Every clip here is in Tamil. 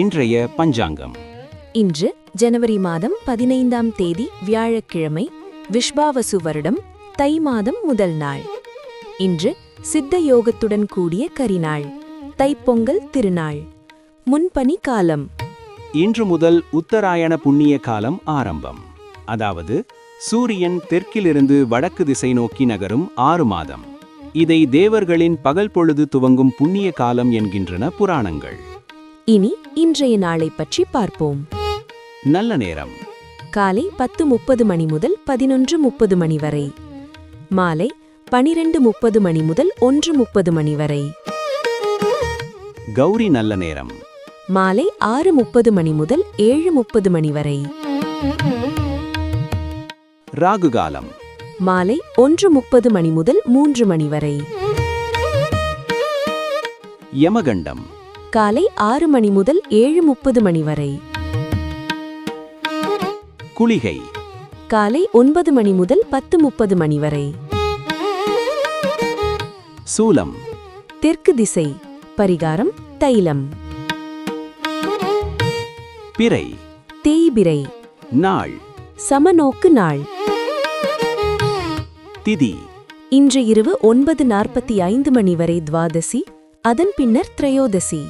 இன்றைய பஞ்சாங்கம். இன்று ஜனவரி மாதம் பதினைந்தாம் தேதி வியாழக்கிழமை விஷ்பாவசு வருடம் தை மாதம் முதல் நாள். இன்று சித்த யோகத்துடன் கூடிய கரிநாள் தைப்பொங்கல் திருநாள் முன்பனி காலம். இன்று முதல் உத்தராயண புண்ணிய காலம் ஆரம்பம். அதாவது சூரியன் தெற்கிலிருந்து வடக்கு திசை நோக்கி நகரும் ஆறு மாதம். இதை தேவர்களின் பகல் பொழுது துவங்கும் புண்ணிய காலம் என்கின்றன புராணங்கள். இனி இன்றைய நாளை பற்றி பார்ப்போம். நல்ல நேரம். காலை பத்து முப்பது மணி முதல் பதினொன்று முப்பது மணி வரை. மாலை பனிரெண்டு முப்பது மணி முதல் ஒன்று முப்பது மணி வரை. கௌரி நல்ல நேரம். மாலை ஆறு முப்பது மணி முதல் ஏழு முப்பது மணி வரை. ராகு காலம். மாலை ஒன்று முப்பது மணி முதல் மூன்று மணி வரை. யமகண்டம். காலை ஆறு மணி முதல் ஏழு முப்பது மணி வரை. குளிகை. காலை ஒன்பது மணி முதல் பத்து முப்பது மணி வரை. சூலம். தெற்கு திசை. பரிகாரம் தைலம். பிறை. தேய்பிரை நாள். சமநோக்கு நாள். திதி. இன்று இரவு ஒன்பது நாற்பத்தி ஐந்து மணி வரை துவாதசி அதன் பின்னர் திரையோதசி.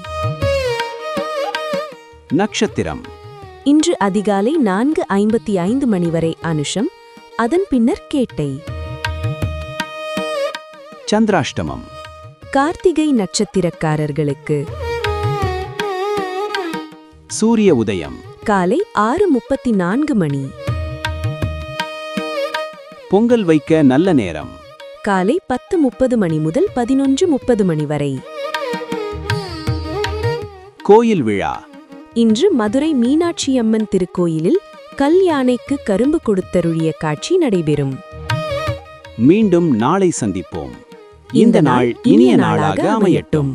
நட்சத்திரம் இன்று அதிகாலை நான்கு ஐம்பத்தி ஐந்து மணி வரை அனுஷம் அதன் பின்னர் கேட்டை. சந்திராஷ்டமம். கார்த்திகை நட்சத்திரக்காரர்களுக்கு. சூரிய உதயம். காலை ஆறு முப்பத்தி நான்கு மணி. பொங்கல் வைக்க நல்ல நேரம். காலை பத்து முப்பது மணி முதல் பதினொன்று முப்பது மணி வரை. கோயில் விழா. இன்று மதுரை மீனாட்சியம்மன் திருக்கோயிலில் கல் யானைக்கு கரும்பு கொடுத்தருளிய காட்சி நடைபெறும். மீண்டும் நாளை சந்திப்போம். இந்த நாள் இனிய நாளாக அமையட்டும்.